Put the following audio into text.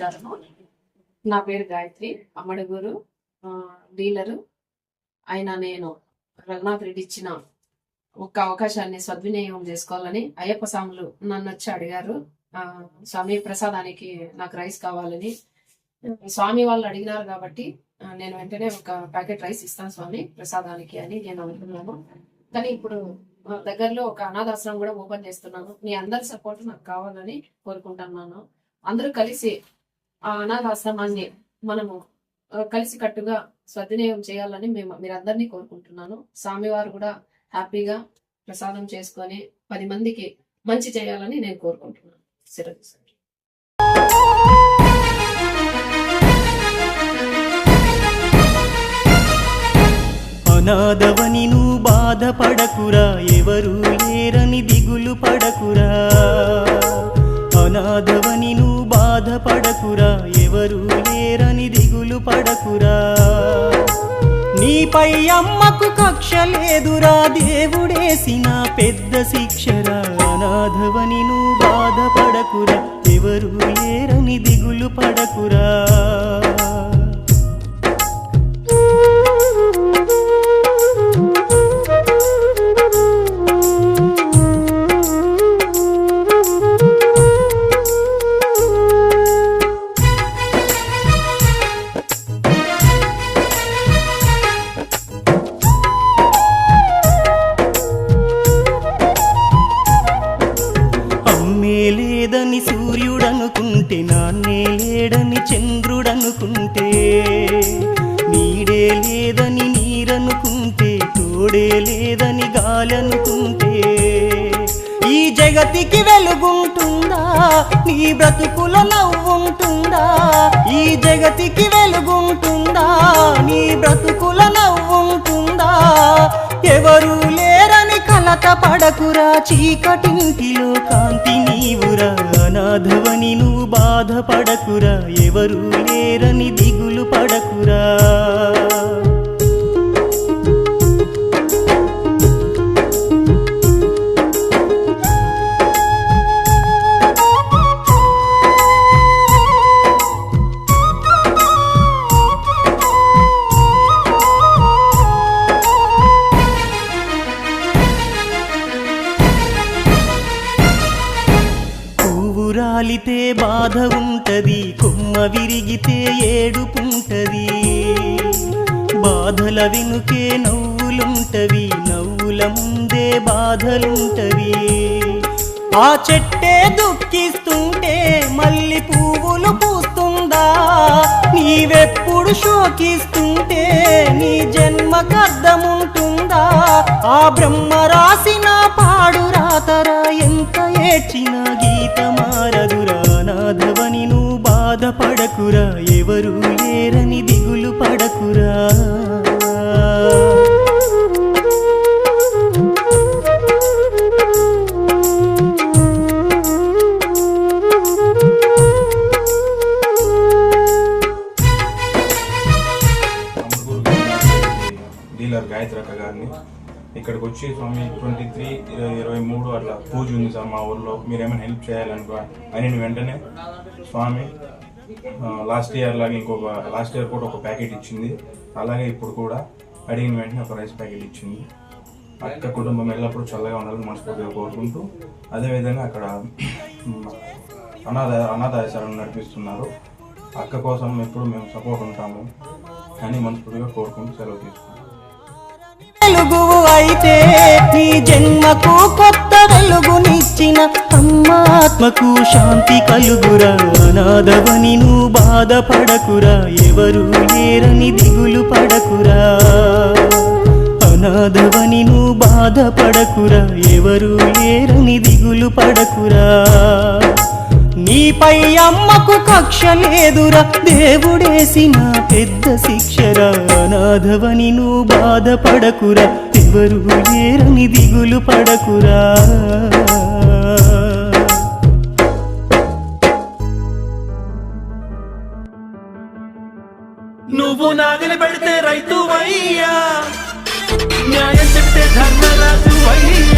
నమస్కారము నా పేరు గాయత్రి అమ్మడుగురు డీలరు. ఆయన నేను రఘునాథ్ రెడ్డి ఇచ్చిన ఒక అవకాశాన్ని సద్వినియోగం చేసుకోవాలని అయ్యప్ప స్వాములు నన్ను వచ్చి అడిగారు. ఆ, స్వామి ప్రసాదానికి నాకు రైస్ కావాలని. స్వామి వాళ్ళు అడిగినారు కాబట్టి నేను వెంటనే ఒక ప్యాకెట్ రైస్ ఇస్తాను స్వామి ప్రసాదానికి అని నేను అనుకున్నాను. కానీ ఇప్పుడు దగ్గరలో ఒక అనాథాశ్రమం కూడా ఓపెన్ చేస్తున్నాను. మీ అందరి సపోర్ట్ నాకు కావాలని కోరుకుంటున్నాను. అందరూ కలిసి అనాథాశ్రమాన్ని మనము కలిసికట్టుగా కలిసి కట్టుగా సద్వినియోగం చేయాలని మేము మీరందరినీ కోరుకుంటున్నాను. స్వామివారు కూడా హ్యాపీగా ప్రసాదం చేసుకొని పది మందికి మంచి చేయాలని నేను కోరుకుంటున్నాను. శిరది అనాథవని నువ్వు బాధపడకురా ఎవరు లేరని దిగులు పడకురా. అనాథవని నువ్వు బాధపడకురా ఎవరు లేరని దిగులు పడకురా. నీపై అమ్మకు కక్ష లేదురా దేవుడేసిన పెద్ద శిక్షరా. అనాథవని నువ్వు బాధపడకురా ఎవరు లేరని దిగులు పడకురా. లేడని సూర్యుడనుకుంటే నాన్నే లేడని చంద్రుడనుకుంటే నీడే లేదని నీరనుకుంటే తోడే లేదని గాలనుకుంటే ఈ జగతికి వెలుగుంటుందా? నీ బ్రతుకుల నవ్వుంటుందా? ఈ జగతికి వెలుగుంటుందా? నీ బ్రతుకుల నవ్వుంటుందా? ఎవరు లేరని కలత పడకురా చీకటింటిలో. మాధవని నువ్వు బాధపడకురా ఎవరు లేరని దిగులు పడకురా. కాలితే బాధ ఉంటది కొమ్మ విరిగితే ఏడుపుంటది. బాధల వెనుకే నవ్వులుంటవి నవ్వుల ముందే బాధలుంటవి. ఆ చెట్టే దుఃఖిస్తుంటే మళ్ళీ పువ్వులు పూస్తుందా? నీవెప్పుడు శోకిస్తుంటే నీ జన్మకర్థముంటుందా ఆ బ్రహ్మ రాసిన పాడు రాతరా ఎంత ఏడ్చిన గీతం ఎవరు ఏరని దిగులు పడకురా. డీలర్ గాయత్రి అక్క గారిని. ఇక్కడికి వచ్చి స్వామి ట్వంటీ త్రీ ఇరవై మూడు అట్లా పూజ ఉంది సార్ మా ఊర్లో. మీరు ఏమైనా హెల్ప్ చేయాలనుకో అని వెంటనే స్వామి లాస్ట్ ఇయర్ లాగా ఇంకొక లాస్ట్ ఇయర్ కూడా ఒక ప్యాకెట్ ఇచ్చింది. అలాగే ఇప్పుడు కూడా అడిగిన వెంటనే ఒక రైస్ ప్యాకెట్ ఇచ్చింది. అక్క కుటుంబం ఎల్లప్పుడూ చల్లగా ఉండాలని మనస్ఫూర్తిగా కోరుకుంటూ అదేవిధంగా అక్కడ అనాథ అనాథాశ్రమం నడిపిస్తున్నారు. అక్క కోసం ఎప్పుడు మేము సపోర్ట్ ఉంటాము అని మనస్ఫూర్తిగా కోరుకుంటూ సెలవు తీసుకున్నాం వెలుగు అయితే నీ జన్మకు కొత్త వెలుగునిచ్చిన అమ్మాత్మకు శాంతి కలుగురా. అనాథవని నువ్వు బాధపడకురా. ఎవరు లేరని దిగులు పడకురా. అనాథవని నువ్వు బాధపడకురా. ఎవరు లేరని దిగులు పడకురా. నీపై అమ్మకు కక్ష లేదురా. దేవుడేసిన పెద్ద శిక్షరా. అనాథవని నువ్వు బాధపడకురా. ఎవరు లేరని దిగులు పడకురా. నా నిలబెడితే రైతు అయ్యా న్యాయం చెప్తే ధర్మరాజు అయ్యా